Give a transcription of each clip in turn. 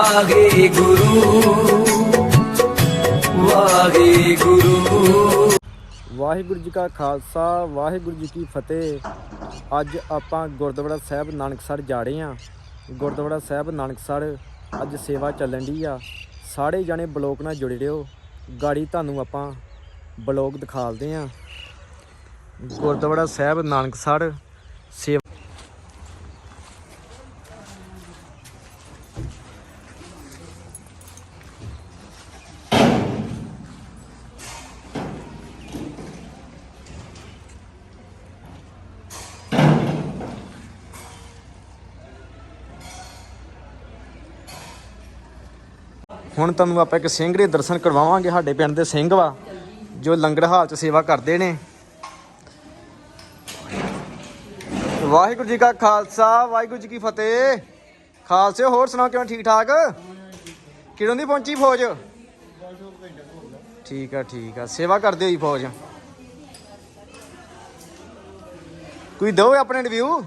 ਵਾਹਿਗੁਰੂ ਵਾਹਿਗੁਰੂ ਵਾਹਿਗੁਰੂ ਜੀ ਕਾ ਖਾਲਸਾ, ਵਾਹਿਗੁਰੂ ਜੀ ਕੀ ਫਤਿਹ। ਅੱਜ ਆਪਾਂ ਗੁਰਦੁਆਰਾ ਸਾਹਿਬ ਨਾਨਕਸਰ ਜਾ ਰਹੇ ਹਾਂ। ਗੁਰਦੁਆਰਾ ਸਾਹਿਬ ਨਾਨਕਸਰ ਅੱਜ ਸੇਵਾ ਚੱਲਣ ਦੀ ਆ। ਸਾਰੇ ਜਾਣੇ ਬਲੌਗ ਨਾਲ ਜੁੜੇ ਰਹੋ। ਗਾੜੀ ਤੁਹਾਨੂੰ ਆਪਾਂ ਬਲੌਗ ਦਿਖਾਲਦੇ ਆ ਗੁਰਦੁਆਰਾ ਸਾਹਿਬ ਨਾਨਕਸਰ ਸੇਵਾ ਹੁਣ ਤੁਹਾਨੂੰ ਆਪਾਂ ਇੱਕ ਸਿੰਘ ਦੇ ਦਰਸ਼ਨ ਕਰਵਾਵਾਂਗੇ ਸਾਡੇ ਪਿੰਡ ਦੇ ਸਿੰਘ ਵਾ, ਜੋ ਲੰਗਰ ਹਾਲ 'ਚ ਸੇਵਾ ਕਰਦੇ ਨੇ। ਵਾਹਿਗੁਰੂ ਜੀ ਕਾ ਖਾਲਸਾ, ਵਾਹਿਗੁਰੂ ਜੀ ਕੀ ਫਤਿਹ। ਖਾਲਸੇ, ਹੋਰ ਸੁਣਾਓ ਕਿਵੇਂ ਠੀਕ ਠਾਕ? ਕਿਦੋਂ ਦੀ ਪਹੁੰਚੀ ਫੌਜ? ਠੀਕ ਆ ਠੀਕ ਆ। ਸੇਵਾ ਕਰਦੇ ਹੋਈ ਫੌਜ। ਕੋਈ ਦਿਓ ਆਪਣੇ ਰਿਵਿਊ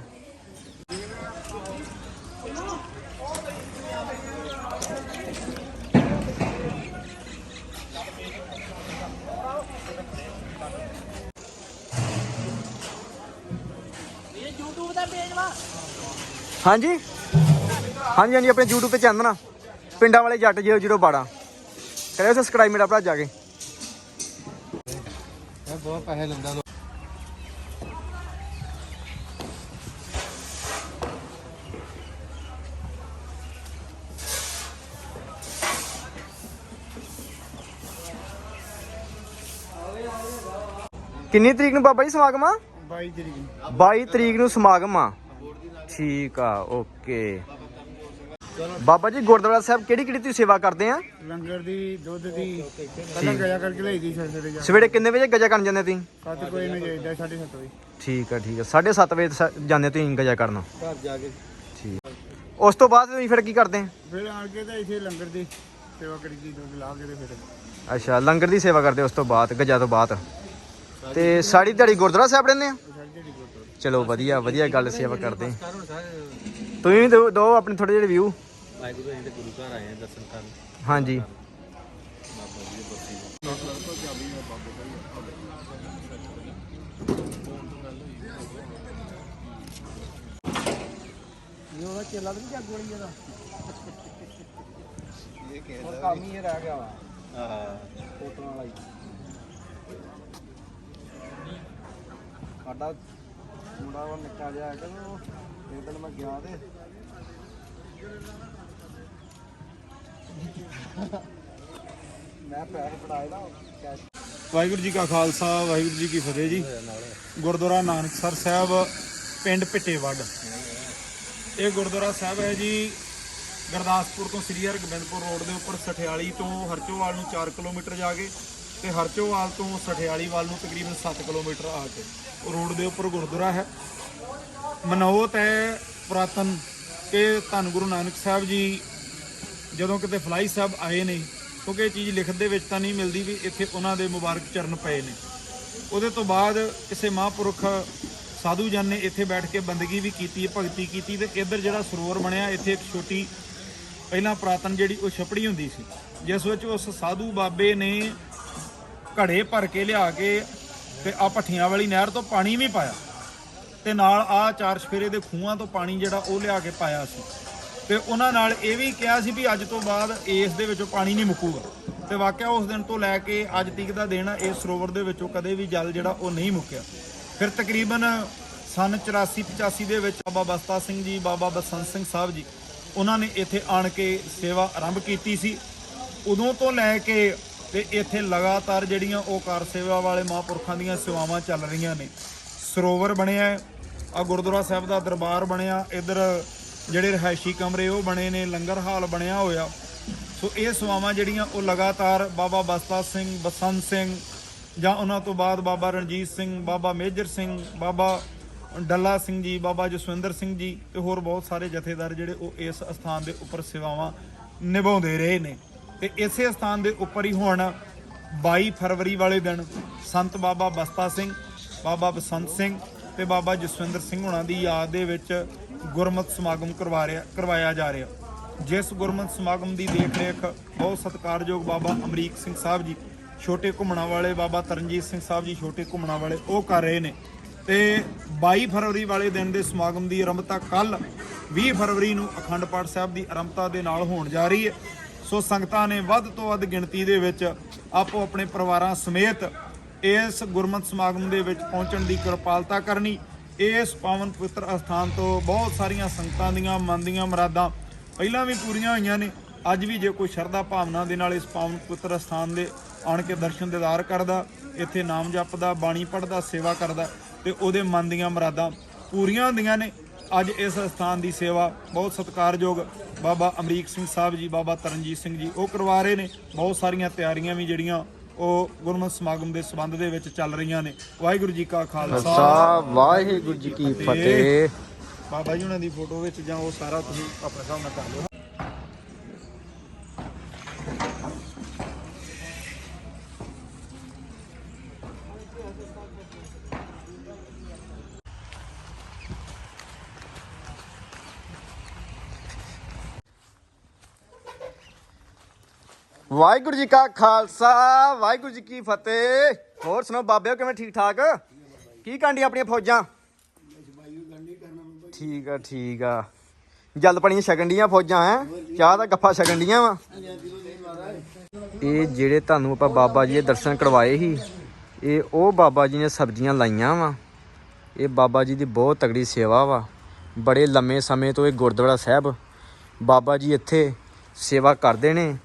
ਹਾਂਜੀ ਹਾਂਜੀ ਹਾਂਜੀ ਆਪਣੇ YouTube ਤੇ ਚੈਨਲ ਆ ਪਿੰਡਾਂ ਵਾਲੇ ਜੱਟ 002 ਕਰਿਓ ਸਬਸਕ੍ਰਾਈਬ ਮੇਰਾ ਭਰਾ ਜਾ ਕੇ ਬਹੁਤ ਪੈਸੇ ਲੈਂਦਾ ਕਿੰਨੀ ਤਰੀਕ ਨੂੰ ਬਾਬਾ ਜੀ ਸਮਾਗਮ ਆ? 22 ਤਰੀਕ 22 ਤਰੀਕ ਨੂੰ ਸਮਾਗਮ ਆ। ਠੀਕ ਆ ਓਕੇ। ਬਾਬਾ ਜੀ ਗੁਰਦੁਆਰਾ ਸਾਹਿਬ ਕਿਹੜੀ ਕਿਹੜੀ ਤੁਸੀਂ ਸੇਵਾ ਕਰਦੇ ਆ? ਲੰਗਰ ਦੀ ਦੁੱਧ ਦੀ ਪਹਿਲਾਂ ਗਿਆ ਕਰਕੇ ਲਈ ਦੀ ਜਾ ਸਵੇਰੇ ਕਿੰਨੇ ਵਜੇ ਗਜਾ ਕਰਨ ਜਾਂਦੇ ਤੁਸੀਂ? ਸੱਤ ਕੋਈ ਨਾ ਜਾਈਦਾ 7:30 ਵਜੇ। ਠੀਕ ਆ ਠੀਕ ਆ। 7:30 ਵਜੇ ਜਾਂਦੇ ਤੁਸੀਂ ਗਜਾ ਕਰਨ? ਘਰ ਜਾ ਕੇ। ਠੀਕ। ਉਸ ਤੋਂ ਬਾਅਦ ਤੁਸੀਂ ਫਿਰ ਕੀ ਕਰਦੇ? ਫਿਰ ਆਣ ਕੇ ਤਾਂ ਇੱਥੇ ਲੰਗਰ ਦੀ ਸੇਵਾ ਕਰੀ ਦੀ ਦੁੱਧ ਲਾ ਕੇ ਤੇ ਫਿਰ। ਅੱਛਾ ਲੰਗਰ ਦੀ ਸੇਵਾ ਕਰਦੇ ਉਸ ਤੋਂ ਬਾਅਦ ਗਜਾ ਤੋਂ ਬਾਅਦ? ਤੇ ਸਾੜੀ ਦਿਹਾੜੀ ਗੁਰਦੁਆਰਾ ਸਾਹਿਬ ਰਹਿੰਦੇ ਆ? ਚਲੋ ਵਧੀਆ ਵਧੀਆ ਗੱਲ ਸੇਵਾ ਕਰਦੇ। ਤੁਸੀਂ ਵੀ ਦਿਓ ਦਿਓ ਆਪਣੇ ਥੋੜੇ ਜਿਹੇ ਰਿਵਿਊ ਵਾਹਿਗੁਰੂ ਜੀ ਦੇ ਗੁਰੂ ਘਰ ਆਏ ਆ ਦਰਸ਼ਨ ਕਰਨ ਹਾਂਜੀ। ਇਹ ਕਿਹਦਾ ਕੰਮ ਹੀ ਇਹ ਰਹਿ ਗਿਆ ਵਾ। ਹਾਂ। ਫੋਟੋ ਵਾਲਾ ਹੀ। ਸਾਡਾ ਮੁੰਡਾ ਉਹ ਨਿੱਕਾ ਜਿਹਾ ਹੈਗਾ ਨਾ ਉਹ ਇੱਕ ਦਿਨ ਮੈਂ ਗਿਆ ਤੇ ਮੈਂ ਪੈਸੇ ਫੜਾਏ ਨਾ ਕੈਸ਼। ਵਾਹਿਗੁਰੂ ਜੀ ਕਾ ਖਾਲਸਾ, ਵਾਹਿਗੁਰੂ ਜੀ ਕੀ ਫਤਿਹ ਜੀ। ਗੁਰਦੁਆਰਾ ਨਾਨਕਸਰ ਸਾਹਿਬ, ਪਿੰਡ ਪਿੱਟੇਵੱਡ। ਇਹ ਗੁਰਦੁਆਰਾ ਸਾਹਿਬ ਹੈ ਜੀ, ਗੁਰਦਾਸਪੁਰ ਤੋਂ ਸ੍ਰੀ ਹਰਗੋਬਿੰਦਪੁਰ ਰੋਡ ਦੇ ਉੱਪਰ, ਸਠਿਆਲੀ ਤੋਂ ਹਰਚੋਵਾਲ ਨੂੰ 4 ਕਿਲੋਮੀਟਰ ਜਾ ਕੇ। ਤੇ ਹਰਚੋਵਾਲ ਤੋਂ ਸਠਿਆਲੀ ਵੱਲ ਨੂੰ ਤਕਰੀਬਨ 7 ਕਿਲੋਮੀਟਰ ਆ ਕੇ ਰੋਡ ਦੇ ਉੱਪਰ ਗੁਰਦੁਆਰਾ ਹੈ। ਮਨੋਤ ਹੈ ਪੁਰਾਤਨ ਕਿ ਧੰਨ ਗੁਰੂ ਨਾਨਕ ਸਾਹਿਬ ਜੀ ਜਦੋਂ ਕਿਤੇ ਫਲਾਈ ਸਾਹਿਬ ਆਏ ਨੇ, ਕਿਉਂਕਿ ਇਹ ਚੀਜ਼ ਲਿਖਤ ਦੇ ਵਿੱਚ ਤਾਂ ਨਹੀਂ ਮਿਲਦੀ ਵੀ ਇੱਥੇ ਉਹਨਾਂ ਦੇ ਮੁਬਾਰਕ ਚਰਨ ਪਏ ਨੇ। ਉਹਦੇ ਤੋਂ ਬਾਅਦ ਕਿਸੇ ਮਹਾਂਪੁਰਖ ਸਾਧੂ ਜਨ ਨੇ ਇੱਥੇ ਬੈਠ ਕੇ ਬੰਦਗੀ ਵੀ ਕੀਤੀ, ਭਗਤੀ ਕੀਤੀ ਤੇ ਇੱਧਰ ਜਿਹੜਾ ਸਰੋਵਰ ਬਣਿਆ, ਇੱਥੇ ਇੱਕ ਛੋਟੀ ਪਹਿਲਾਂ ਪ੍ਰਾਤਨ ਜਿਹੜੀ ਉਹ ਛਪੜੀ ਹੁੰਦੀ ਸੀ, ਜਿਸ ਵਿੱਚ ਉਸ ਸਾਧੂ ਬਾਬੇ ਨੇ ਘੜੇ ਭਰ ਕੇ ਲਿਆ ਕੇ ਤੇ ਆ ਭੱਠੀਆਂ ਵਾਲੀ ਨਹਿਰ ਤੋਂ ਪਾਣੀ ਵੀ ਪਾਇਆ। ਤੇ ਨਾਲ ਆ ਚਾਰ ਸਫੇਰੇ ਦੇ ਖੂਹਾਂ ਤੋਂ ਪਾਣੀ ਜਿਹੜਾ ਉਹ ਲਿਆ ਕੇ ਪਾਇਆ ਸੀ। ਤੇ ਉਹਨਾਂ ਨਾਲ ਇਹ ਵੀ ਕਿਹਾ ਸੀ ਵੀ ਅੱਜ ਤੋਂ ਬਾਅਦ ਇਸ ਦੇ ਵਿੱਚੋਂ ਪਾਣੀ ਨਹੀਂ ਮੁੱਕੂਗਾ। ਤੇ ਵਾਕਿਆ ਉਸ ਦਿਨ ਤੋਂ ਲੈ ਕੇ ਅੱਜ ਤੱਕ ਦਾ ਦਿਨ ਇਸ ਸਰੋਵਰ ਦੇ ਵਿੱਚੋਂ ਕਦੇ ਵੀ ਜਲ ਜਿਹੜਾ ਉਹ ਨਹੀਂ ਮੁੱਕਿਆ। ਫਿਰ ਤਕਰੀਬਨ ਸਨ 84 85 ਦੇ ਵਿੱਚ ਬਾਬਾ ਬਸਤਾ ਸਿੰਘ ਜੀ, ਬਾਬਾ ਬਸੰਤ ਸਿੰਘ ਸਾਹਿਬ ਜੀ, ਉਹਨਾਂ ਨੇ ਇੱਥੇ ਆਣ ਕੇ ਸੇਵਾ ਆਰੰਭ ਕੀਤੀ ਸੀ। ਉਦੋਂ ਤੋਂ ਲੈ ਕੇ ਤੇ ਇੱਥੇ ਲਗਾਤਾਰ ਜਿਹੜੀਆਂ ਉਹ ਕਾਰ ਸੇਵਾ ਵਾਲੇ ਮਹਾਂਪੁਰਖਾਂ ਦੀਆਂ ਸੇਵਾਵਾਂ ਚੱਲ ਰਹੀਆਂ ਨੇ। ਸਰੋਵਰ ਬਣਿਆ ਹੈ, ਆ ਗੁਰਦੁਆਰਾ ਸਾਹਿਬ ਦਾ ਦਰਬਾਰ ਬਣਿਆ, ਇੱਧਰ ਜਿਹੜੇ ਰਿਹਾਇਸ਼ੀ ਕਮਰੇ ਉਹ ਬਣੇ ਨੇ, ਲੰਗਰ ਹਾਲ ਬਣਿਆ ਹੋਇਆ। ਸੋ ਇਹ ਸੇਵਾਵਾਂ ਜਿਹੜੀਆਂ ਉਹ ਲਗਾਤਾਰ ਬਾਬਾ ਬਸਤਾ ਸਿੰਘ, ਬਸੰਤ ਸਿੰਘ ਜਾਂ ਉਹਨਾਂ ਤੋਂ ਬਾਅਦ ਬਾਬਾ ਰਣਜੀਤ ਸਿੰਘ, ਬਾਬਾ ਮੇਜਰ ਸਿੰਘ, ਬਾਬਾ ਡੱਲਾ ਸਿੰਘ ਜੀ, ਬਾਬਾ ਜਸਵਿੰਦਰ ਸਿੰਘ ਜੀ ਤੇ ਹੋਰ ਬਹੁਤ ਸਾਰੇ ਜਥੇਦਾਰ ਜਿਹੜੇ ਉਹ ਇਸ ਸਥਾਨ ਦੇ ਉੱਪਰ ਸੇਵਾਵਾਂ ਨਿਭਾਉਂਦੇ ਰਹੇ ਨੇ। ਤੇ ਇਸੇ ਸਥਾਨ ਦੇ ਉੱਪਰ ਹੀ ਹੁਣ 22 ਫਰਵਰੀ ਵਾਲੇ ਦਿਨ ਸੰਤ ਬਾਬਾ ਬਸਤਾ ਸਿੰਘ, ਬਾਬਾ ਬਸੰਤ ਸਿੰਘ ਤੇ ਬਾਬਾ ਜਸਵਿੰਦਰ ਸਿੰਘ ਹੁਣਾਂ ਦੀ ਯਾਦ ਦੇ ਵਿੱਚ ਗੁਰਮਤ ਸਮਾਗਮ ਕਰਵਾ ਰਿਹਾ, ਕਰਵਾਇਆ ਜਾ ਰਿਹਾ। ਜਿਸ ਗੁਰਮਤ ਸਮਾਗਮ ਦੀ ਦੇਖ-ਰੇਖ ਬਹੁਤ ਸਤਿਕਾਰਯੋਗ ਬਾਬਾ ਅਮਰੀਕ ਸਿੰਘ ਸਾਹਿਬ ਜੀ, ਛੋਟੇ ਘੁੰਮਣਾ ਵਾਲੇ ਬਾਬਾ ਤਰਨਜੀਤ ਸਿੰਘ ਸਾਹਿਬ ਜੀ, ਛੋਟੇ ਘੁੰਮਣਾ ਵਾਲੇ ਉਹ ਕਰ ਰਹੇ ਨੇ। ਤੇ 22 ਫਰਵਰੀ ਵਾਲੇ ਦਿਨ ਦੇ ਸਮਾਗਮ ਦੀ ਆਰੰਭਤਾ ਕੱਲ 20 ਫਰਵਰੀ ਨੂੰ ਅਖੰਡ ਪਾਠ ਸਾਹਿਬ ਦੀ ਆਰੰਭਤਾ ਦੇ ਨਾਲ ਹੋਣ ਜਾ ਰਹੀ ਹੈ। ਸੋ ਸੰਗਤਾਂ ਨੇ ਵੱਧ ਤੋਂ ਵੱਧ ਗਿਣਤੀ ਦੇ ਵਿੱਚ ਆਪੋ ਆਪਣੇ ਪਰਿਵਾਰਾਂ ਸਮੇਤ ਇਸ ਗੁਰਮਤਿ ਸਮਾਗਮ ਦੇ ਵਿੱਚ ਪਹੁੰਚਣ ਦੀ ਕਿਰਪਾਲਤਾ ਕਰਨੀ, ਇਸ ਪਾਵਨ ਪਵਿੱਤਰ ਅਸਥਾਨ ਤੋਂ ਬਹੁਤ ਸਾਰੀਆਂ ਸੰਗਤਾਂ ਦੀਆਂ ਮਨ ਦੀਆਂ ਮੁਰਾਦਾਂ ਪਹਿਲਾਂ ਵੀ ਪੂਰੀਆਂ ਹੋਈਆਂ ਨੇ, ਅੱਜ ਵੀ ਜੇ ਕੋਈ ਸ਼ਰਧਾ ਭਾਵਨਾ ਦੇ ਨਾਲ ਇਸ ਪਾਵਨ ਪਵਿੱਤਰ ਅਸਥਾਨ ਦੇ ਆਣ ਕੇ ਦਰਸ਼ਨ ਦਿਦਾਰ ਕਰਦਾ, ਇੱਥੇ ਨਾਮ ਜਪਦਾ, ਬਾਣੀ ਪੜਦਾ ਸੇਵਾ ਕਰਦਾ ਤੇ ਉਹਦੇ ਮਨ ਦੀਆਂ ਮੁਰਾਦਾਂ ਪੂਰੀਆਂ ਹੁੰਦੀਆਂ ਨੇ, ਅੱਜ ਇਸ ਸਥਾਨ ਦੀ ਸੇਵਾ ਬਹੁਤ ਸਤਿਕਾਰਯੋਗ ਬਾਬਾ ਅਮਰੀਕ ਸਿੰਘ ਸਾਹਿਬ ਜੀ ਬਾਬਾ ਤਰਨਜੀਤ ਸਿੰਘ ਜੀ ਉਹ ਕਰਵਾ ਰਹੇ ਨੇ। ਬਹੁਤ ਸਾਰੀਆਂ ਤਿਆਰੀਆਂ ਵੀ ਜਿਹੜੀਆਂ ਉਹ ਗੁਰਮਤਿ ਸਮਾਗਮ ਦੇ ਸੰਬੰਧ ਦੇ ਵਿੱਚ ਚੱਲ ਰਹੀਆਂ ਨੇ। ਵਾਹਿਗੁਰੂ ਜੀ ਕਾ ਖਾਲਸਾ। ਵਾਹਿਗੁਰੂ ਜੀ ਕੀ ਫਤਿਹ। ਬਾਬਾ ਜੀ ਉਹਨਾਂ ਦੀ ਫੋਟੋ ਵਿੱਚ ਜਾਂ ਉਹ ਸਾਰਾ ਤੁਸੀਂ ਆਪਣੇ ਨਾਲ ਕਰ ਲਓ। ਵਾਹਿਗੁਰੂ ਜੀ ਕਾ ਖਾਲਸਾ, ਵਾਹਿਗੁਰੂ ਜੀ ਕੀ ਫਤਿਹ। ਹੋਰ ਸੁਣਾਓ, ਬਾਬਿਓ ਕਿਵੇਂ ਠੀਕ ਠਾਕ? ਕੀ ਕਾਂਡੀ ਆਪਣੀਆਂ ਫੌਜਾਂ? ਠੀਕ ਆ ਠੀਕ ਆ। ਜਲ ਪਣੀਆਂ ਛਕਣ ਡੀਆਂ ਫੌਜਾਂ, ਹੈ? ਚਾਹ ਦਾ ਗੱਫਾ ਛਕਣ ਡੀਆਂ ਵਾ। ਇਹ ਜਿਹੜੇ ਤੁਹਾਨੂੰ ਆਪਾਂ ਬਾਬਾ ਜੀ ਦੇ ਦਰਸ਼ਨ ਕਰਵਾਏ ਸੀ, ਇਹ ਉਹ ਬਾਬਾ ਜੀ ਨੇ ਸਬਜ਼ੀਆਂ ਲਾਈਆਂ ਵਾ। ਇਹ ਬਾਬਾ ਜੀ ਦੀ ਬਹੁਤ ਤਗੜੀ ਸੇਵਾ ਵਾ। ਬੜੇ ਲੰਮੇ ਸਮੇਂ ਤੋਂ ਇਹ ਗੁਰਦੁਆਰਾ ਸਾਹਿਬ ਬਾਬਾ ਜੀ ਇੱਥੇ ਸੇਵਾ ਕਰਦੇ ਨੇ।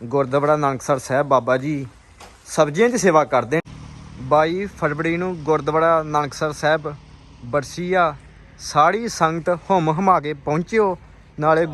ਗੁਰਦੁਆਰਾ ਨਾਨਕਸਰ ਸਾਹਿਬ ਬਾਬਾ ਜੀ ਸਬਜ਼ੀਆਂ ਦੀ ਸੇਵਾ ਕਰਦੇ ਨੇ 22 ਫਰਵਰੀ ਨੂੰ ਗੁਰਦੁਆਰਾ ਨਾਨਕਸਰ ਸਾਹਿਬ ਬਰਸੀਆ ਸਾਰੀ ਸੰਗਤ ਹੁਮ ਹਮਾ ਕੇ ਪਹੁੰਚਿਓ, ਨਾਲੇ